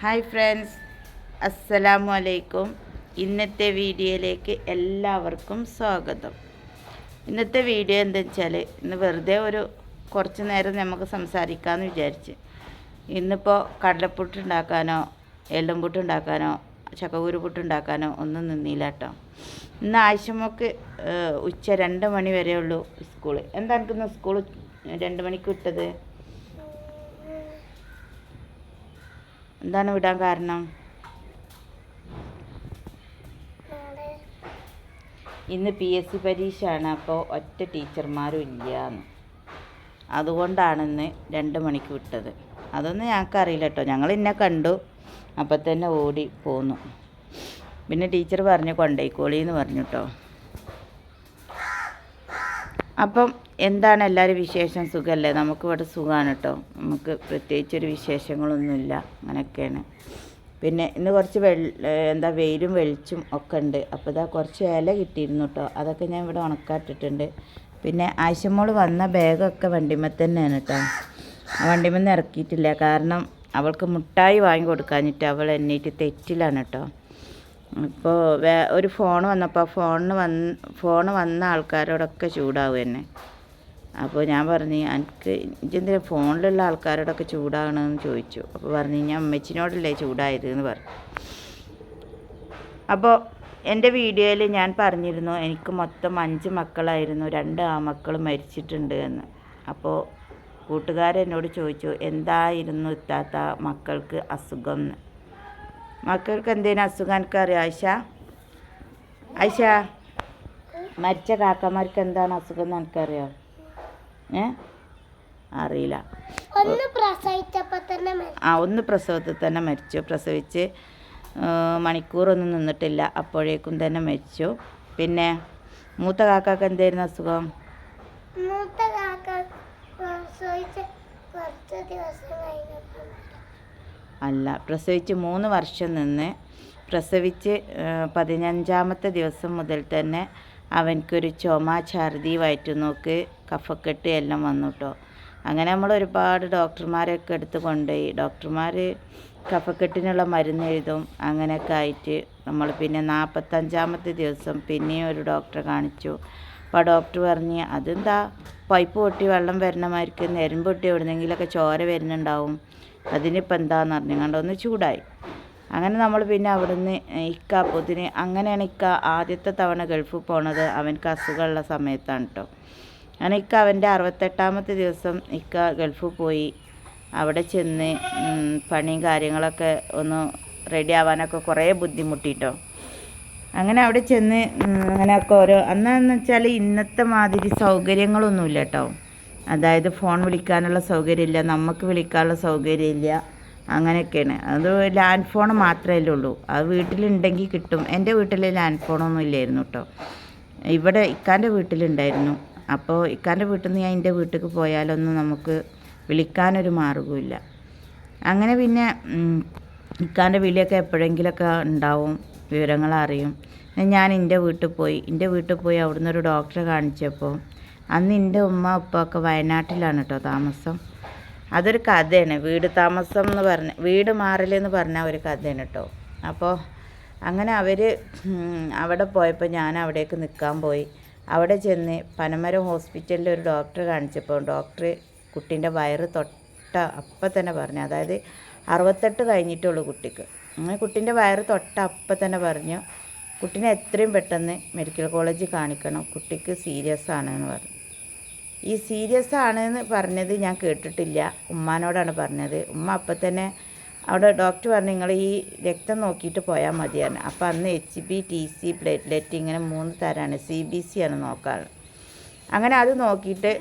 Hi friends. അസ്സലാമു അലൈക്കും. ഇന്നത്തെ വീഡിയോയിലേക്ക് എല്ലാവർക്കും സ്വാഗതം. ഇന്നത്തെ വീഡിയോ എന്താ വെച്ചാൽ ഇന്ന് വെറുതെ ഒരു കുറച്ച് നേരം നമുക്ക് സംസാരിക്കാമെന്ന് വിചാരിച്ച്. ഇന്നിപ്പോൾ കടലപ്പുട്ട് ഉണ്ടാക്കാനോ എള്ളുംപുട്ട് ഉണ്ടാക്കാനോ ചക്കക്കുരു പുട്ട് ഉണ്ടാക്കാനോ ഒന്നും നിന്നില്ല കേട്ടോ. ഇന്ന് ആവശ്യമൊക്കെ ഉച്ച രണ്ട് മണി വരെ ഉള്ളൂ സ്കൂൾ. എന്താ സ്കൂൾ രണ്ട് മണിക്ക് വിട്ടത്? എന്താണ് വിടാൻ കാരണം? ഇന്ന് പി എസ് സി പരീക്ഷ ആണ് അപ്പോൾ ഒറ്റ ടീച്ചർമാരും ഇല്ലയെന്ന് അതുകൊണ്ടാണ് ഇന്ന് രണ്ട് മണിക്ക് വിട്ടത്. അതൊന്നും ഞങ്ങൾക്ക് അറിയില്ല കേട്ടോ ഞങ്ങൾ ഇന്നെ കണ്ടു അപ്പം തന്നെ ഓടി പോന്നു. പിന്നെ ടീച്ചർ പറഞ്ഞു കൊണ്ടേക്കോളി എന്ന് പറഞ്ഞു കേട്ടോ അപ്പം എന്താണ് എല്ലാവരും വിശേഷം? സുഖമല്ലേ നമുക്ക് ഇവിടെ സുഖമാണ് കേട്ടോ നമുക്ക് പ്രത്യേകിച്ചൊരു വിശേഷങ്ങളൊന്നുമില്ല. അങ്ങനെയൊക്കെയാണ്. പിന്നെ ഇന്ന് കുറച്ച് വെള്ള എന്താ വെയിലും വെളിച്ചും ഒക്കെ ഉണ്ട്. അപ്പോൾ ഇതാ കുറച്ച് ഇല കിട്ടിയിരുന്നു കേട്ടോ അതൊക്കെ ഞാൻ ഇവിടെ ഉണക്കാട്ടിട്ടുണ്ട്. പിന്നെ ആശമോൾ വന്ന ബാഗൊക്കെ വണ്ടിമ്മ തന്നെയാണ് കേട്ടോ നിന്ന് ഇറക്കിയിട്ടില്ല. കാരണം അവൾക്ക് മുട്ടായി വാങ്ങി കൊടുക്കാഞ്ഞിട്ട് അവൾ എന്നിട്ട് തെറ്റിലാണ് കേട്ടോ ഇപ്പോൾ വേ ഒരു ഫോൺ വന്നപ്പോൾ ആ ഫോണിന് വന്ന് ഫോൺ വന്ന ആൾക്കാരോടൊക്കെ ചൂടാവും എന്നെ. അപ്പോൾ ഞാൻ പറഞ്ഞു എനിക്ക് ഇതെന്തിനാ ഫോണിലുള്ള ആൾക്കാരോടൊക്കെ ചൂടാകണമെന്ന് ചോദിച്ചു. അപ്പോൾ പറഞ്ഞു ഞാൻ അമ്മച്ചിനോടല്ലേ ചൂടായത്? എന്ന് പറഞ്ഞു. അപ്പോൾ എന്റെ വീഡിയോയിൽ ഞാൻ പറഞ്ഞിരുന്നു എനിക്ക് മൊത്തം അഞ്ച് മക്കളായിരുന്നു. രണ്ട് ആ മക്കൾ മരിച്ചിട്ടുണ്ട് എന്ന്. അപ്പോൾ കൂട്ടുകാരെന്നോട് ചോദിച്ചു എന്തായിരുന്നു ഇത്താത്ത മക്കൾക്ക് അസുഖം? എന്ന് മക്കൾക്ക് എന്തേലും അസുഖം എനിക്കറിയാം ആയിഷ? ആയിഷ മരിച്ച കാക്കമാർക്ക് എന്താണ് അസുഖം എന്ന് എനിക്കറിയോ? ഏ? അറിയില്ല. ഒന്ന് പ്രസവിച്ചപ്പോ തന്നെ ആ ഒന്ന് പ്രസവത്തിൽ തന്നെ മരിച്ചു. പ്രസവിച്ച് മണിക്കൂറൊന്നും നിന്നിട്ടില്ല. അപ്പോഴേക്കും തന്നെ മരിച്ചു. പിന്നെ മൂത്ത കാക്കാക്ക് എന്തായിരുന്നു അസുഖം? മൂത്ത കാക്ക പ്രസവിച്ച് കുറച്ച് ദിവസം. അല്ല പ്രസവിച്ച് മൂന്ന് വർഷം നിന്ന് പ്രസവിച്ച് പതിനഞ്ചാമത്തെ ദിവസം മുതൽ തന്നെ അവനക്കൊരു ചുമ ഛർദി വയറ്റുനോക്ക് കഫക്കെട്ട് എല്ലാം വന്നു കേട്ടോ അങ്ങനെ നമ്മൾ ഒരുപാട് ഡോക്ടർമാരെയൊക്കെ എടുത്ത് കൊണ്ടുപോയി. ഡോക്ടർമാർ കഫക്കെട്ടിനുള്ള മരുന്ന് എഴുതും അങ്ങനെയൊക്കെ ആയിട്ട് നമ്മൾ പിന്നെ നാൽപ്പത്തഞ്ചാമത്തെ ദിവസം പിന്നെയും ഒരു ഡോക്ടറെ കാണിച്ചു. അപ്പോൾ ആ ഡോക്ടർ പറഞ്ഞ് അതെന്താ? പൈപ്പ് പൊട്ടി വെള്ളം വരണമായിരിക്കും നെരുമ്പൊട്ടി എവിടുന്നെങ്കിലൊക്കെ ചോര വരുന്നുണ്ടാവും. അതിനിപ്പോൾ എന്താന്ന് അറിഞ്ഞുകൊണ്ട് ഒന്ന് ചൂടായി. അങ്ങനെ നമ്മൾ പിന്നെ അവിടുന്ന് ഇക്ക പൊതിന് അങ്ങനെയാണ് ഇക്ക ആദ്യത്തെ തവണ ഗൾഫിൽ പോണത്. അവനക്ക് അസുഖമുള്ള സമയത്താണ് കേട്ടോ അങ്ങനെ ഇക്ക അവന്റെ അറുപത്തെട്ടാമത്തെ ദിവസം ഇക്ക ഗൾഫിൽ പോയി. അവിടെ ചെന്ന് പണിയും കാര്യങ്ങളൊക്കെ ഒന്ന് റെഡി ആവാനൊക്കെ കുറേ ബുദ്ധിമുട്ടിട്ടോ അങ്ങനെ അവിടെ ചെന്ന് അങ്ങനെയൊക്കെ ഓരോ അന്നെന്ന് വെച്ചാൽ ഇന്നത്തെ മാതിരി സൗകര്യങ്ങളൊന്നുമില്ല കേട്ടോ അതായത് ഫോൺ വിളിക്കാനുള്ള സൗകര്യമില്ല നമുക്ക് വിളിക്കാനുള്ള സൗകര്യമില്ല അങ്ങനെയൊക്കെയാണ്. അത് ലാൻഡ് ഫോൺ മാത്രമേ ഉള്ളൂ. അത് വീട്ടിലുണ്ടെങ്കിൽ കിട്ടും. എന്റെ വീട്ടിൽ ലാൻഡ് ഫോണൊന്നും ഇല്ലായിരുന്നു കേട്ടോ. ഇവിടെ ഇക്കാന്റെ വീട്ടിലുണ്ടായിരുന്നു. അപ്പോൾ ഇക്കാന്റെ വീട്ടിൽ നിന്ന് ഞാൻ എന്റെ വീട്ടിലേക്ക് പോയാലൊന്നും നമുക്ക് വിളിക്കാനൊരു മാർഗവുമില്ല അങ്ങനെ പിന്നെ ഇക്കാന്റെ വിളിയൊക്കെ എപ്പോഴെങ്കിലൊക്കെ ഉണ്ടാവും വിവരങ്ങൾ അറിയും. ഞാൻ എന്റെ വീട്ടിൽ പോയി. എന്റെ വീട്ടിൽ പോയി അവിടുന്ന് ഒരു ഡോക്ടറെ കാണിച്ചപ്പോൾ അന്ന് എന്റെ ഉമ്മ ഉപ്പൊക്കെ വയനാട്ടിലാണ് കേട്ടോ താമസം. അതൊരു കഥയാണ്. വീട് താമസം എന്ന് പറഞ്ഞ വീട് മാറലെന്ന് പറഞ്ഞ ഒരു കഥയാണ് കേട്ടോ അപ്പോൾ അങ്ങനെ അവർ അവിടെ പോയപ്പോൾ ഞാൻ അവിടേക്ക് നിൽക്കാൻ പോയി. അവിടെ ചെന്ന് പനമരം ഹോസ്പിറ്റലിൽ ഒരു ഡോക്ടറെ കാണിച്ചപ്പോൾ ഡോക്ടർ കുട്ടീന്റെ വയറ് തൊട്ട അപ്പം തന്നെ പറഞ്ഞു. അതായത് അറുപത്തെട്ട് കഴിഞ്ഞിട്ടുള്ളൂ കുട്ടിക്ക്. അങ്ങനെ കുട്ടീന്റെ വയറ് തൊട്ട അപ്പം തന്നെ പറഞ്ഞു. കുട്ടീനെ എത്രയും പെട്ടെന്ന് മെഡിക്കൽ കോളേജിൽ കാണിക്കണം. കുട്ടിക്ക് സീരിയസ് ആണെന്ന് പറഞ്ഞു. ഈ സീരിയസ് ആണെന്ന് പറഞ്ഞത് ഞാൻ കേട്ടിട്ടില്ല. ഉമ്മാനോടാണ് പറഞ്ഞത്. ഉമ്മ അപ്പം തന്നെ അവിടെ ഡോക്ടർ പറഞ്ഞു നിങ്ങൾ ഈ രക്തം നോക്കിയിട്ട് പോയാൽ മതിയാണ് അപ്പോൾ അന്ന് H B T C platelet ഇങ്ങനെ മൂന്ന് തരമാണ് സി ബി സി ആണ് നോക്കാറ് അങ്ങനെ അത് നോക്കിയിട്ട്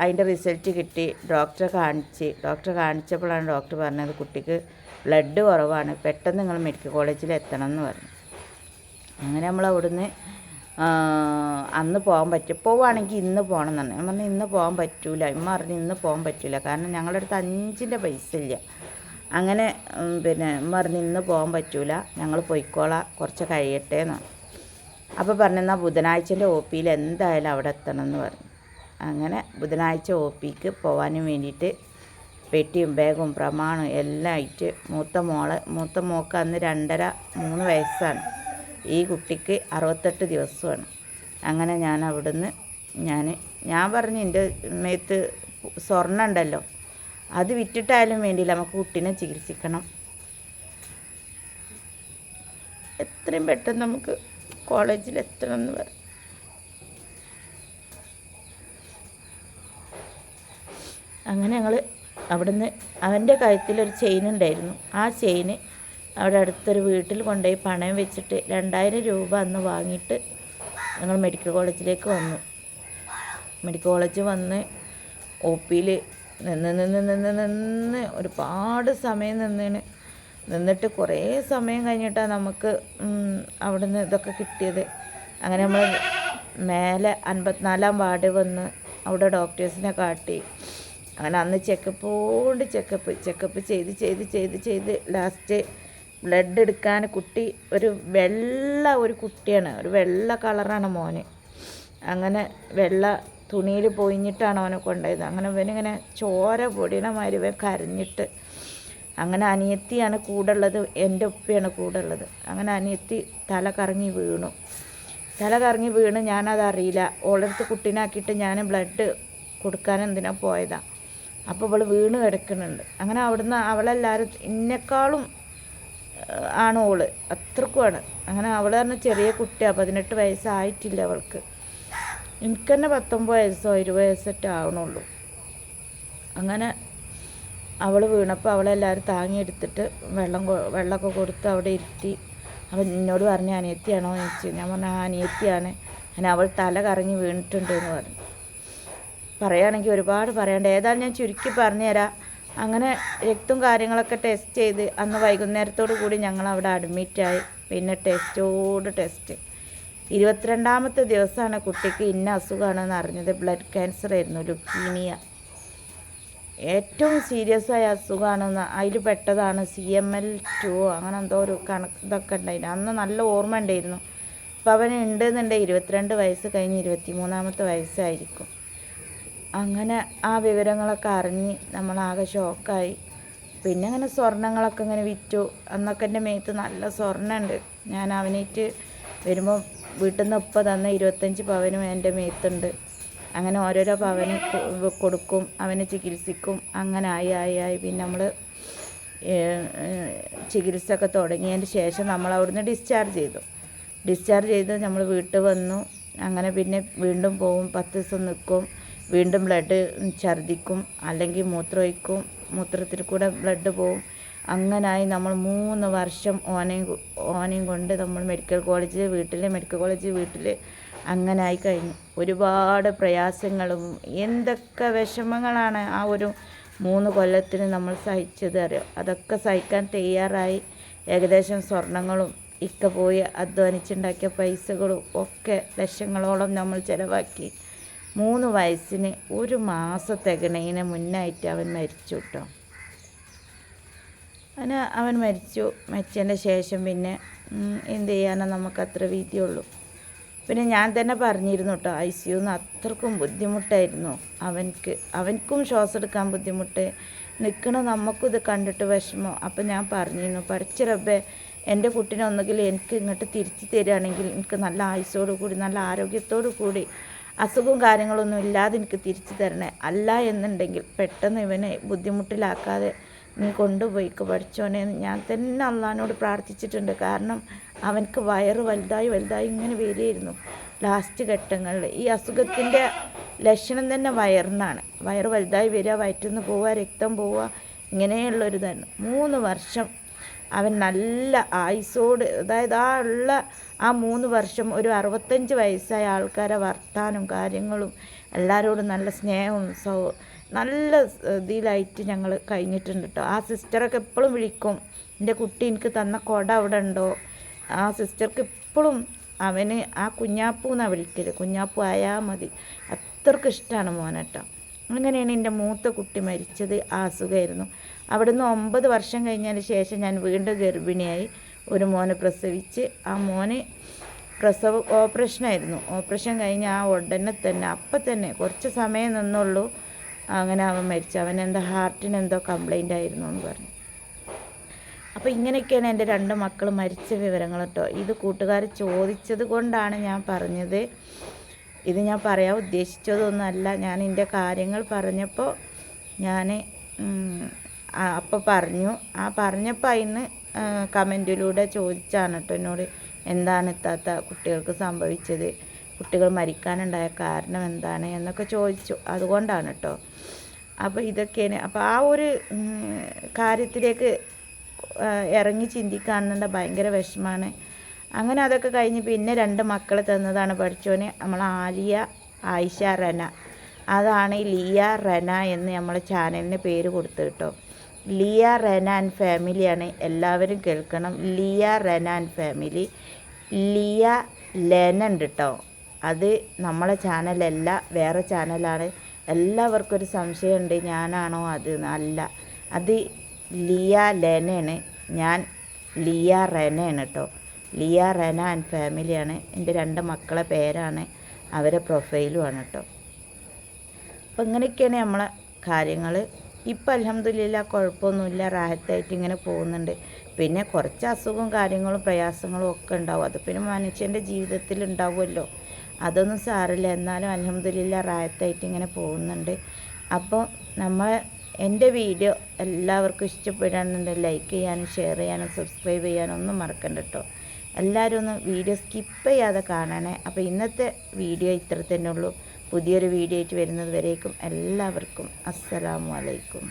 അതിന്റെ റിസൾട്ട് കിട്ടി. ഡോക്ടറെ കാണിച്ച് ഡോക്ടറെ കാണിച്ചപ്പോഴാണ് ഡോക്ടർ പറഞ്ഞത് കുട്ടിക്ക് ബ്ലഡ് കുറവാണ്. പെട്ടെന്ന് നിങ്ങൾ മെഡിക്കൽ കോളേജിൽ എത്തണം എന്ന് പറഞ്ഞു. അങ്ങനെ നമ്മൾ അവിടുന്ന് അന്ന് പോകാൻ പറ്റും പോവുകയാണെങ്കിൽ ഇന്ന് പോകണം എന്നാണ്. പറഞ്ഞു ഞാൻ പറഞ്ഞു ഇന്ന് പോകാൻ പറ്റൂല. ഇമ്മ പറഞ്ഞു ഇന്ന് പോകാൻ പറ്റൂല. കാരണം ഞങ്ങളുടെ അടുത്ത് അഞ്ചിന്റെ പൈസ ഇല്ല. അങ്ങനെ പിന്നെ ഇമ്മ പറഞ്ഞു ഇന്ന് പോകാൻ പറ്റൂല. ഞങ്ങൾ പൊയ്ക്കോളാം കുറച്ച് കഴിയട്ടെ എന്നാണ്. അപ്പോൾ പറഞ്ഞെന്നാൽ ബുധനാഴ്ചന്റെ ഒ പിയിൽ എന്തായാലും അവിടെ എത്തണം എന്ന് പറഞ്ഞു. അങ്ങനെ ബുധനാഴ്ച ഒ പിക്ക് പോകാനും വേണ്ടിയിട്ട് പെട്ടിയും ബാഗും പ്രമാണവും എല്ലാം ആയിട്ട് മൂത്ത മോളെ മൂത്ത മോക്ക് അന്ന് രണ്ടര മൂന്ന് വയസ്സാണ്. ഈ കുട്ടിക്ക് അറുപത്തെട്ട് ദിവസമാണ്. അങ്ങനെ ഞാൻ അവിടുന്ന് ഞാൻ ഞാൻ പറഞ്ഞു എന്റെ മേത്ത് സ്വർണം ഉണ്ടല്ലോ അത് വിറ്റിട്ടായാലും വേണ്ടിയില്ല നമുക്ക് കുട്ടീനെ ചികിത്സിക്കണം. എത്രയും പെട്ടെന്ന് നമുക്ക് കോളേജിൽ എത്തണം എന്ന് പറ അങ്ങനെ ഞങ്ങൾ അവിടുന്ന് അവന്റെ കഴുത്തിലൊരു ചെയിൻ ഉണ്ടായിരുന്നു. ആ ചെയിന് അവിടെ അടുത്തൊരു വീട്ടിൽ കൊണ്ടുപോയി പണയം വെച്ചിട്ട് രണ്ടായിരം രൂപ അന്ന് വാങ്ങിയിട്ട് ഞങ്ങൾ മെഡിക്കൽ കോളേജിലേക്ക് വന്നു. മെഡിക്കൽ കോളേജ് വന്ന് ഒ പിയിൽ നിന്ന് നിന്ന് നിന്ന് നിന്ന് ഒരുപാട് സമയം നിന്നിന്. നിന്നിട്ട് കുറേ സമയം കഴിഞ്ഞിട്ടാണ് നമുക്ക് അവിടുന്ന് ഇതൊക്കെ കിട്ടിയത്. അങ്ങനെ നമ്മൾ മേലെ അൻപത്തിനാലാം വാർഡ് വന്ന് അവിടെ ഡോക്ടേഴ്സിനെ കാട്ടി. അങ്ങനെ അന്ന് ചെക്കപ്പ് കൊണ്ട് ചെക്കപ്പ് ചെക്കപ്പ് ചെയ്ത് ചെയ്ത് ചെയ്ത് ചെയ്ത് ലാസ്റ്റ് ബ്ലഡ് എടുക്കാൻ കുട്ടി ഒരു വെള്ള ഒരു കുട്ടിയാണ്. ഒരു വെള്ള കളറാണ് മോന്. അങ്ങനെ വെള്ള തുണിയിൽ പൊയിഞ്ഞിട്ടാണ് അവനെ കൊണ്ടുപോയത്. അങ്ങനെ ഇവനിങ്ങനെ ചോര പൊടിയണ മാതിരി ഇവൻ കരഞ്ഞിട്ട് അങ്ങനെ അനിയത്തിയാണ് കൂടെ ഉള്ളത് എന്റെ ഉപ്പയാണ് കൂടെ ഉള്ളത് അങ്ങനെ അനിയത്തി തല കറങ്ങി വീണു. തല കറങ്ങി വീണ് ഞാനത് അറിയില്ല. ഓളടുത്ത് കുട്ടീനാക്കിയിട്ട് ഞാൻ ബ്ലഡ് കൊടുക്കാൻ എന്തിനാ പോയതാണ് അപ്പോൾ അവൾ വീണ് കിടക്കുന്നുണ്ട്. അങ്ങനെ അവിടുന്ന് അവളെല്ലാവരും എന്നെക്കാളും ആണ് ഓൾ. അത്രക്കുമാണ് അങ്ങനെ അവൾ പറഞ്ഞ ചെറിയ കുട്ടിയാണ് പതിനെട്ട് വയസ്സായിട്ടില്ല അവൾക്ക്. എനിക്ക് തന്നെ പത്തൊമ്പത് വയസ്സോ ഇരുപത് വയസ്സൊക്കെ ആവണുള്ളൂ. അങ്ങനെ അവൾ വീണപ്പോൾ അവളെല്ലാവരും താങ്ങിയെടുത്തിട്ട് വെള്ളം വെള്ളമൊക്കെ കൊടുത്ത് അവിടെ ഇരുത്തി. അവൻ എന്നോട് പറഞ്ഞു അനിയത്തിയാണോ? എന്ന് ചോദിച്ചു. ഞാൻ പറഞ്ഞു ആ അനിയത്തിയാണ്. അങ്ങനെ അവൾ തല കറങ്ങി വീണിട്ടുണ്ട് എന്ന് പറഞ്ഞു. പറയുകയാണെങ്കിൽ ഒരുപാട് പറയാണ്ട് ഏതായാലും ഞാൻ ചുരുക്കി പറഞ്ഞുതരാം. അങ്ങനെ രക്തവും കാര്യങ്ങളൊക്കെ ടെസ്റ്റ് ചെയ്ത് അന്ന് വൈകുന്നേരത്തോടു കൂടി ഞങ്ങൾ അവിടെ അഡ്മിറ്റായി പിന്നെ ടെസ്റ്റോട് ടെസ്റ്റ് ഇരുപത്തിരണ്ടാമത്തെ ദിവസമാണ് കുട്ടിക്ക് ഇന്ന അസുഖമാണെന്ന് അറിഞ്ഞത്. ബ്ലഡ് ക്യാൻസർ ആയിരുന്നു ലുക്കീമിയ ഏറ്റവും സീരിയസ് ആയ അസുഖമാണെന്ന് അതിൽ പെട്ടതാണ് സി എം എൽ ടു അങ്ങനെ എന്തോ ഒരു കണക്ക് ഇതൊക്കെ ഉണ്ടായിരുന്നു. അന്ന് നല്ല ഓർമ്മ ഉണ്ടായിരുന്നു. അപ്പോൾ അവൻ ഉണ്ടെന്നുണ്ടെങ്കിൽ ഇരുപത്തിരണ്ട് വയസ്സ് കഴിഞ്ഞ് ഇരുപത്തി മൂന്നാമത്തെ വയസ്സായിരിക്കും. അങ്ങനെ ആ വിവരങ്ങളൊക്കെ അറിഞ്ഞ് നമ്മളാകെ ഷോക്കായി പിന്നെ അങ്ങനെ സ്വർണങ്ങളൊക്കെ ഇങ്ങനെ വിറ്റു. അന്നൊക്കെ എന്റെ മേത്ത് നല്ല സ്വർണമുണ്ട് ഞാൻ അവനേറ്റ് വരുമ്പോൾ വീട്ടിൽ നിന്ന് ഉപ്പ തന്ന ഇരുപത്തഞ്ച് പവനും എന്റെ മേത്തുണ്ട്. അങ്ങനെ ഓരോരോ പവന് കൊടുക്കും അവനെ ചികിത്സിക്കും. അങ്ങനെ ആയി ആയി ആയി. പിന്നെ നമ്മൾ ചികിത്സ ഒക്കെ തുടങ്ങിയതിന് ശേഷം നമ്മൾ അവിടുന്ന് ഡിസ്ചാർജ് ചെയ്തു. ഡിസ്ചാർജ് ചെയ്ത് നമ്മൾ വീട്ടിൽ വന്നു. അങ്ങനെ പിന്നെ വീണ്ടും പോവും പത്ത് ദിവസം നിൽക്കും വീണ്ടും ബ്ലഡ് ഛർദ്ദിക്കും അല്ലെങ്കിൽ മൂത്രമൊഴിക്കും മൂത്രത്തിൽ കൂടെ ബ്ലഡ് പോവും. അങ്ങനായി നമ്മൾ മൂന്ന് വർഷം ഓനയും ഓനയും കൊണ്ട് നമ്മൾ മെഡിക്കൽ കോളേജ് വീട്ടിൽ മെഡിക്കൽ കോളേജ് വീട്ടിൽ അങ്ങനായി കഴിഞ്ഞു. ഒരുപാട് പ്രയാസങ്ങളും എന്തൊക്കെ വിഷമങ്ങളാണ് ആ ഒരു മൂന്ന് കൊല്ലത്തിന് നമ്മൾ സഹിച്ചത് അറിയാം? അതൊക്കെ സഹിക്കാൻ തയ്യാറായി. ഏകദേശം സ്വർണങ്ങളും ഇക്ക പോയി അധ്വാനിച്ചുണ്ടാക്കിയ പൈസകളും ഒക്കെ ലക്ഷങ്ങളോളം നമ്മൾ ചിലവാക്കി. മൂന്ന് വയസ്സിന് ഒരു മാസം തികണേനെ മുന്നായിട്ട് അവൻ മരിച്ചു കേട്ടോ അങ്ങനെ അവൻ മരിച്ചു. മരിച്ചതിന്റെ ശേഷം പിന്നെ എന്ത് ചെയ്യാനോ നമുക്ക് അത്ര വീതിയുള്ളൂ പിന്നെ ഞാൻ തന്നെ പറഞ്ഞിരുന്നു കേട്ടോ ഐ സി യുന്ന് അത്രക്കും ബുദ്ധിമുട്ടായിരുന്നു അവൻക്ക്. അവൻക്കും ശ്വാസം എടുക്കാൻ ബുദ്ധിമുട്ട്. നിൽക്കണ നമുക്കും ഇത് കണ്ടിട്ട് വിഷമം. അപ്പം ഞാൻ പറഞ്ഞിരുന്നു പഠിച്ച എന്റെ കുട്ടീനെ ഒന്നുകിൽ എനിക്ക് ഇങ്ങോട്ട് തിരിച്ചു തരികയാണെങ്കിൽ എനിക്ക് നല്ല ആയുസോടു കൂടി നല്ല ആരോഗ്യത്തോടു കൂടി അസുഖവും കാര്യങ്ങളൊന്നും ഇല്ലാതെ എനിക്ക് തിരിച്ചു തരണേ. അല്ല എന്നുണ്ടെങ്കിൽ പെട്ടെന്ന് ഇവനെ ബുദ്ധിമുട്ടിലാക്കാതെ നീ കൊണ്ടുപോയിക്ക് പഠിച്ചോനെ എന്ന് ഞാൻ തന്നെ അള്ളഹാനോട് പ്രാർത്ഥിച്ചിട്ടുണ്ട്. കാരണം അവനക്ക് വയറ് വലുതായി വലുതായി ഇങ്ങനെ വരികയായിരുന്നു ലാസ്റ്റ് ഘട്ടങ്ങളിൽ. ഈ അസുഖത്തിന്റെ ലക്ഷണം തന്നെ വയറിനാണ്. വയറ് വലുതായി വരിക വയറ്റിൽ നിന്ന് പോവുക രക്തം പോവുക ഇങ്ങനെയുള്ളൊരു തന്നെ മൂന്ന് വർഷം അവൻ നല്ല ആയുസോട് അതായത് ആ ഉള്ള ആ മൂന്ന് വർഷം ഒരു അറുപത്തഞ്ച് വയസ്സായ ആൾക്കാരെ വർത്താനും കാര്യങ്ങളും എല്ലാവരോടും നല്ല സ്നേഹവും സൗ നല്ല ഇതിലായിട്ട് ഞങ്ങൾ കഴിഞ്ഞിട്ടുണ്ട് കേട്ടോ ആ സിസ്റ്ററൊക്കെ എപ്പോഴും വിളിക്കും എന്റെ കുട്ടി എനിക്ക് തന്ന കൊട അവിടെ ഉണ്ടോ? ആ സിസ്റ്റർക്ക് എപ്പോഴും അവന് ആ കുഞ്ഞാപ്പൂ എന്നാണ് വിളിക്കൽ. കുഞ്ഞാപ്പൂ ആയാൽ മതി. അത്രക്കിഷ്ടമാണ് ഇഷ്ടമാണ് മോനട്ടോ അങ്ങനെയാണ് എന്റെ മൂത്ത കുട്ടി മരിച്ചത്. ആ അസുഖമായിരുന്നു അവിടുന്ന് ഒമ്പത് വർഷം കഴിഞ്ഞതിന് ശേഷം ഞാൻ വീണ്ടും ഗർഭിണിയായി ഒരു മോനെ പ്രസവിച്ച്. ആ മോനെ പ്രസവ ഓപ്പറേഷനായിരുന്നു. ഓപ്പറേഷൻ കഴിഞ്ഞ് ആ ഉടനെ തന്നെ അപ്പം തന്നെ കുറച്ച് സമയം നിന്നുള്ളൂ. അങ്ങനെ അവൻ മരിച്ചു. അവൻ എന്താ ഹാർട്ടിന് എന്തോ കംപ്ലൈന്റ് ആയിരുന്നു എന്ന് പറഞ്ഞു. അപ്പോൾ ഇങ്ങനെയൊക്കെയാണ് എന്റെ രണ്ട് മക്കൾ മരിച്ച വിവരങ്ങൾ കേട്ടോ. ഇത് കൂട്ടുകാർ ചോദിച്ചത് കൊണ്ടാണ് ഞാൻ പറഞ്ഞത്. ഇത് ഞാൻ പറയാൻ ഉദ്ദേശിച്ചതൊന്നുമല്ല. ഞാൻ എന്റെ കാര്യങ്ങൾ പറഞ്ഞപ്പോൾ ഞാൻ അപ്പോൾ പറഞ്ഞു. ആ പറഞ്ഞപ്പോൾ അതിന് കമന്റിലൂടെ ചോദിച്ചാണ് കേട്ടോ എന്നോട് എന്താണ് ഇത്താത്ത കുട്ടികൾക്ക് സംഭവിച്ചത്? കുട്ടികൾ മരിക്കാനുണ്ടായ കാരണം എന്താണ്? എന്നൊക്കെ ചോദിച്ചു. അതുകൊണ്ടാണ് കേട്ടോ അപ്പോൾ ഇതൊക്കെയാണ്. അപ്പോൾ ആ ഒരു കാര്യത്തിലേക്ക് ഇറങ്ങി ചിന്തിക്കാണെന്നുണ്ട ഭയങ്കര വിഷമാണ്. അങ്ങനെ അതൊക്കെ കഴിഞ്ഞ് പിന്നെ രണ്ട് മക്കൾ തന്നതാണ് പഠിച്ചോന്. നമ്മൾ ആലിയ ആയിഷ റന. അതാണ് ലിയ റന എന്ന് നമ്മളെ ചാനലിന് പേര് കൊടുത്തു കേട്ടോ ലിയ റെനാൻ ഫാമിലിയാണ്. എല്ലാവരും കേൾക്കണം. ലിയ റെനാൻ ഫാമിലി. ലിയ ലെന ഉണ്ട് കേട്ടോ അത് നമ്മളെ ചാനലല്ല വേറെ ചാനലാണ് എല്ലാവർക്കും ഒരു സംശയമുണ്ട്. ഞാനാണോ അത്? അല്ല. അത് ലിയ ലെനയാണ് ഞാൻ ലിയ റെനയാണ് കേട്ടോ ലിയ റെന ആൻഡ് ഫാമിലിയാണ്. എന്റെ രണ്ട് മക്കളെ പേരാണ്. അവരെ പ്രൊഫൈലുമാണ് കേട്ടോ അപ്പം ഇങ്ങനെയൊക്കെയാണ് നമ്മളെ കാര്യങ്ങൾ ഇപ്പം അലഹമ്മദില്ല കുഴപ്പമൊന്നുമില്ല റാഹത്തായിട്ട് ഇങ്ങനെ പോകുന്നുണ്ട്. പിന്നെ കുറച്ച് അസുഖവും കാര്യങ്ങളും പ്രയാസങ്ങളും ഒക്കെ ഉണ്ടാവും. അത് പിന്നെ മനുഷ്യന്റെ ജീവിതത്തിൽ ഉണ്ടാവുമല്ലോ. അതൊന്നും സാറില്ല എന്നാലും അലഹമ്മദില്ല റാഹത്തായിട്ട് ഇങ്ങനെ പോകുന്നുണ്ട്. അപ്പോൾ നമ്മൾ എന്റെ വീഡിയോ എല്ലാവർക്കും ഇഷ്ടപ്പെടാനുണ്ട് ലൈക്ക് ചെയ്യാനും ഷെയർ ചെയ്യാനും സബ്സ്ക്രൈബ് ചെയ്യാനും ഒന്നും മറക്കണ്ട കേട്ടോ. എല്ലാവരും ഒന്ന് വീഡിയോ സ്കിപ്പ് ചെയ്യാതെ കാണണേ. അപ്പോൾ ഇന്നത്തെ വീഡിയോ ഇത്ര തന്നെ ഉള്ളൂ. പുതിയൊരു വീഡിയോ ആയിട്ട് വരുന്നത് വരേക്കും എല്ലാവർക്കും അസ്സലാമു അലൈക്കും.